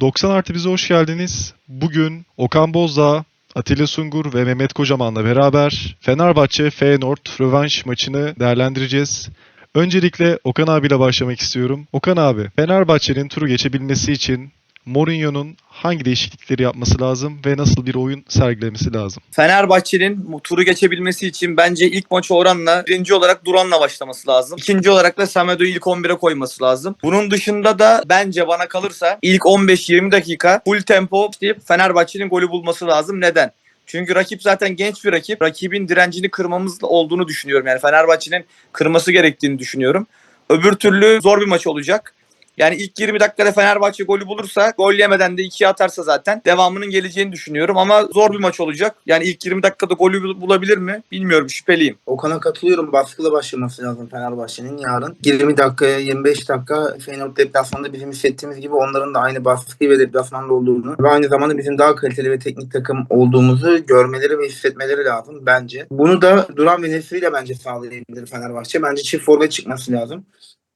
90 artı bize hoş geldiniz. Bugün Okan Bozdağ, Atilla Sungur ve Mehmet Kocaman'la beraber Fenerbahçe Feyenoord rövanş maçını değerlendireceğiz. Öncelikle Okan abiyle başlamak istiyorum. Okan abi, Fenerbahçe'nin turu geçebilmesi için Mourinho'nun hangi değişiklikleri yapması lazım ve nasıl bir oyun sergilemesi lazım? Fenerbahçe'nin turu geçebilmesi için bence ilk maçı oranla birinci olarak Duran'la başlaması lazım. İkinci olarak da Samedo'yu ilk 11'e koyması lazım. Bunun dışında da bence bana kalırsa ilk 15-20 dakika full tempo isteyip Fenerbahçe'nin golü bulması lazım. Neden? Çünkü rakip zaten genç bir rakip. Rakibin direncini kırmamız olduğunu düşünüyorum. Yani Fenerbahçe'nin kırması gerektiğini düşünüyorum. Öbür türlü zor bir maç olacak. Yani ilk 20 dakikada Fenerbahçe golü bulursa, gol yemeden de ikiye atarsa zaten devamının geleceğini düşünüyorum ama zor bir maç olacak. Yani ilk 20 dakikada golü bul- bulabilir mi? Bilmiyorum, şüpheliyim. Okan'a katılıyorum. Baskılı başlaması lazım Fenerbahçe'nin yarın. 20 dakikaya 25 dakika Feyenoord deplasmanda bizim hissettiğimiz gibi onların da aynı baskı ve deplasmanda olduğunu ve aynı zamanda bizim daha kaliteli ve teknik takım olduğumuzu görmeleri ve hissetmeleri lazım bence. Bunu da Duran ve Nesri ile bence sağlayabilir Fenerbahçe. Bence çift forvet çıkması lazım.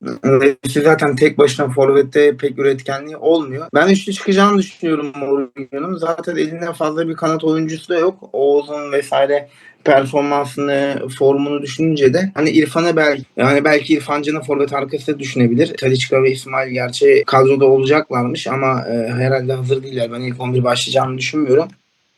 Nesri zaten tek başına forvette pek üretkenliği olmuyor. Ben üçlü çıkacağını düşünüyorum Mourinho'nun. Zaten elinden fazla bir kanat oyuncusu da yok. Oğuz'un vesaire performansını, formunu düşününce de hani İrfan'a belki yani belki İrfan Can'ı forvet arkası düşünebilir. Talisca ve İsmail gerçi kadroda olacaklarmış ama e, herhalde hazır değiller. Ben ilk 11 başlayacağını düşünmüyorum.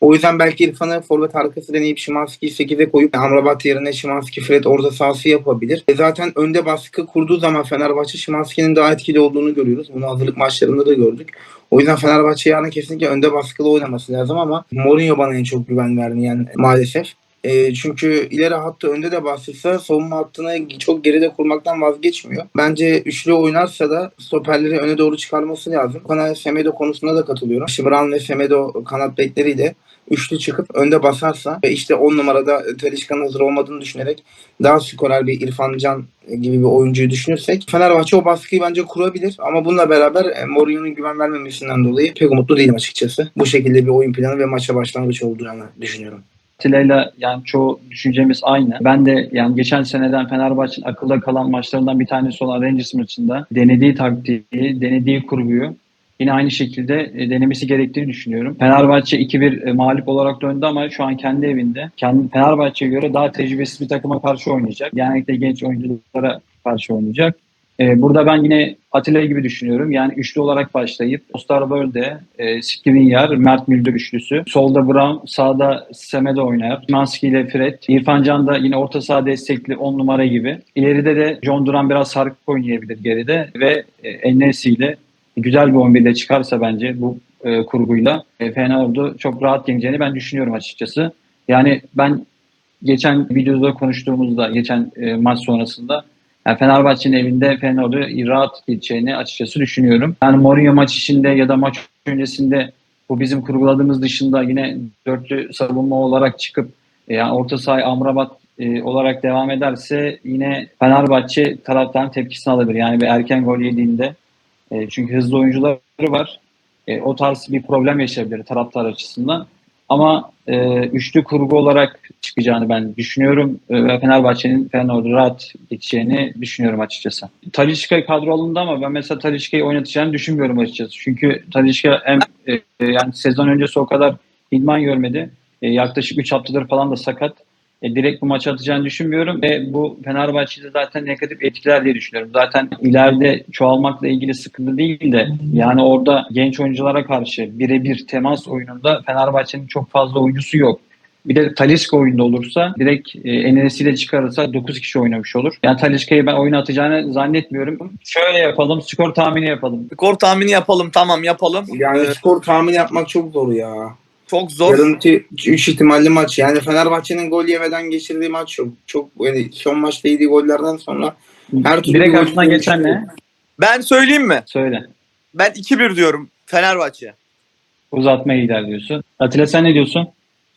O yüzden belki İrfan'ı forvet arkası deneyip Şimanski'yi 8'e koyup Amrabat yerine Şimanski Fred orada sahası yapabilir. E zaten önde baskı kurduğu zaman Fenerbahçe Şimanski'nin daha etkili olduğunu görüyoruz. Bunu hazırlık maçlarında da gördük. O yüzden Fenerbahçe yarın kesinlikle önde baskılı oynaması lazım ama Mourinho bana en çok güven vermeyen maalesef. E, çünkü ileri hattı önde de bastırsa savunma hattını çok geride kurmaktan vazgeçmiyor. Bence üçlü oynarsa da stoperleri öne doğru çıkarması lazım. Bana Semedo konusunda da katılıyorum. Şimran ve Semedo kanat bekleriyle üçlü çıkıp önde basarsa ve işte 10 numarada Telişkan'ın hazır olmadığını düşünerek daha skorer bir İrfan Can gibi bir oyuncuyu düşünürsek Fenerbahçe o baskıyı bence kurabilir ama bununla beraber e, Mourinho'nun güven vermemesinden dolayı pek umutlu değilim açıkçası. Bu şekilde bir oyun planı ve maça başlangıç olduğunu düşünüyorum. Atilla'yla yani çoğu düşüncemiz aynı. Ben de yani geçen seneden Fenerbahçe'nin akılda kalan maçlarından bir tanesi olan Rangers maçında denediği taktiği, denediği kurguyu yine aynı şekilde e, denemesi gerektiğini düşünüyorum. Fenerbahçe 2-1 e, mağlup olarak döndü ama şu an kendi evinde kendi Fenerbahçe'ye göre daha tecrübesiz bir takıma karşı oynayacak. Genellikle genç oyunculara karşı oynayacak. E, Burada ben yine Atilla gibi düşünüyorum. Yani üçlü olarak başlayıp Osterwolde, e, Skriniar, Mert Müldür üçlüsü. Solda Brown, sağda Semedo oynar. Manski ile Fred. İrfan Can da yine orta saha destekli 10 numara gibi. İleride de John Duran biraz sarkık oynayabilir geride. Ve e, Enes'i ile güzel bir 11 ile çıkarsa bence bu e, kurguyla e, Fenerbahçe çok rahat yeneceğini ben düşünüyorum açıkçası. Yani ben geçen videoda konuştuğumuzda, geçen e, maç sonrasında yani Fenerbahçe'nin evinde Fenerbahçe rahat gideceğini açıkçası düşünüyorum. Yani Mourinho maç içinde ya da maç öncesinde bu bizim kurguladığımız dışında yine dörtlü savunma olarak çıkıp e, yani orta saha Amrabat e, olarak devam ederse yine Fenerbahçe taraftan tepkisini alabilir. Yani bir erken gol yediğinde e, çünkü hızlı oyuncuları var. E, o tarz bir problem yaşayabilir taraftar açısından. Ama e, üçlü kurgu olarak çıkacağını ben düşünüyorum E, ve Fenerbahçe'nin Fenerbahçe rahat geçeceğini düşünüyorum açıkçası. Talişka kadro alındı ama ben mesela Talişka'yı oynatacağını düşünmüyorum açıkçası. Çünkü Talişka hem e, yani sezon öncesi o kadar idman görmedi. E, yaklaşık 3 haftadır falan da sakat. E, direkt bu maça atacağını düşünmüyorum ve bu Fenerbahçe'de zaten negatif etkiler diye düşünüyorum. Zaten ileride çoğalmakla ilgili sıkıntı değil de yani orada genç oyunculara karşı birebir temas oyununda Fenerbahçe'nin çok fazla oyuncusu yok. Bir de Talisca oyunda olursa direkt e, Enes'iyle çıkarırsa 9 kişi oynamış olur. Yani Talisca'yı ben oyuna atacağını zannetmiyorum. Şöyle yapalım, skor tahmini yapalım. Skor tahmini yapalım, tamam yapalım. Yani Ee, skor tahmin yapmak çok zor ya. Çok zor. Yarınki 3 ihtimalli maç. Yani Fenerbahçe'nin gol yemeden geçirdiği maç yok. Çok yani son maçta yediği gollerden sonra her türlü Direkt aklına geçen ne? Ben söyleyeyim mi? Söyle. Ben 2-1 diyorum Fenerbahçe. Uzatmaya gider diyorsun. Atilla sen ne diyorsun?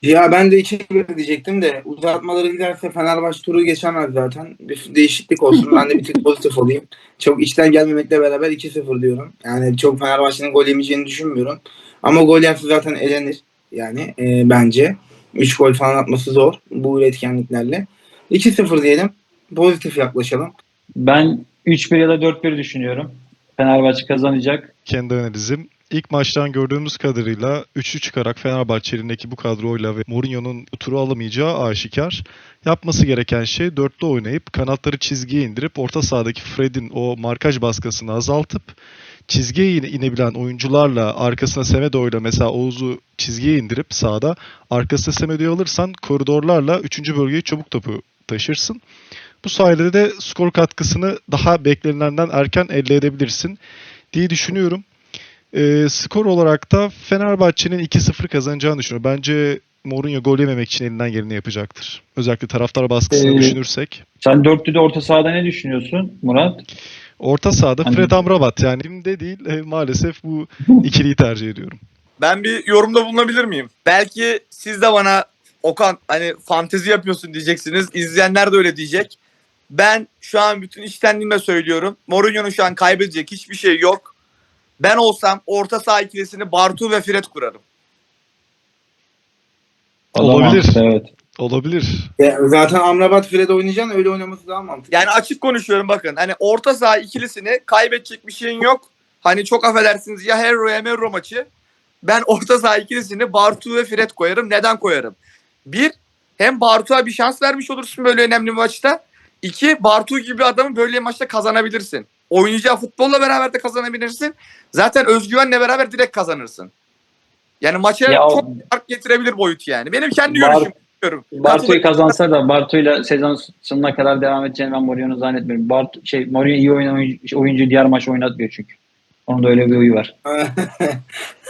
Ya ben de 2-1 diyecektim de uzatmaları giderse Fenerbahçe turu geçemez zaten. Bir değişiklik olsun. ben de bir tık pozitif olayım. Çok içten gelmemekle beraber 2-0 diyorum. Yani çok Fenerbahçe'nin gol yemeyeceğini düşünmüyorum. Ama gol yerse zaten elenir. Yani e, bence. 3 gol falan atması zor bu üretkenliklerle. 2-0 diyelim. Pozitif yaklaşalım. Ben 3-1 ya da 4-1 düşünüyorum. Fenerbahçe kazanacak. Kendi analizim ilk maçtan gördüğümüz kadarıyla üçlü çıkarak Fenerbahçe'nin bu kadroyla ve Mourinho'nun turu alamayacağı aşikar. Yapması gereken şey dörtlü oynayıp kanatları çizgiye indirip orta sahadaki Fred'in o markaj baskısını azaltıp çizgiye ine- inebilen oyuncularla arkasına Semedo'yla mesela Oğuz'u çizgiye indirip sağda arkasına Semedo'yu alırsan koridorlarla 3. bölgeyi çabuk topu taşırsın. Bu sayede de skor katkısını daha beklenilenden erken elde edebilirsin diye düşünüyorum. Ee, skor olarak da Fenerbahçe'nin 2-0 kazanacağını düşünüyorum. Bence Mourinho gol yememek için elinden geleni yapacaktır. Özellikle taraftar baskısını Ee, düşünürsek. Sen dörtlüde orta sahada ne düşünüyorsun Murat? Orta sahada Hani- Fred Amrabat yani elimde değil e, maalesef bu ikiliyi tercih ediyorum. Ben bir yorumda bulunabilir miyim? Belki siz de bana Okan hani fantezi yapıyorsun diyeceksiniz. İzleyenler de öyle diyecek. Ben şu an bütün içtenliğimle söylüyorum. Mourinho'nun şu an kaybedecek hiçbir şey yok. Ben olsam orta saha ikilisini Bartu ve Fred kurarım. Olabilir. Evet. Olabilir. Ya zaten Amrabat Fred oynayacaksın öyle oynaması daha mantıklı. Yani açık konuşuyorum bakın. Hani orta saha ikilisini kaybedecek bir şeyin yok. Hani çok affedersiniz ya Herro ya Merro maçı. Ben orta saha ikilisini Bartu ve Fred koyarım. Neden koyarım? Bir, hem Bartu'ya bir şans vermiş olursun böyle önemli bir maçta. İki, Bartu gibi bir adamı böyle bir maçta kazanabilirsin. Oynayacağı futbolla beraber de kazanabilirsin. Zaten özgüvenle beraber direkt kazanırsın. Yani maça Ya çok fark getirebilir boyut yani. Benim kendi Bar- görüşüm. Diyorum. Bartu'yu kazansa da Bartu'yla sezon sonuna kadar devam edeceğini ben Mourinho'nu zannetmiyorum. Bartu, şey, Mourinho iyi oynayan oyuncu, oyuncu diğer maç oynatmıyor çünkü. Onun da öyle bir huyu var.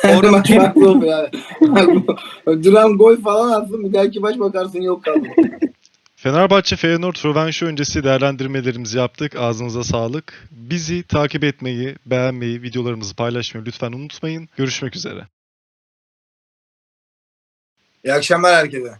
Doğru maç farklı oluyor yani. Duran gol falan atsın bir dahaki maç bakarsın yok kaldı. Fenerbahçe Feyenoord rövanşı öncesi değerlendirmelerimizi yaptık. Ağzınıza sağlık. Bizi takip etmeyi, beğenmeyi, videolarımızı paylaşmayı lütfen unutmayın. Görüşmek üzere. İyi akşamlar herkese.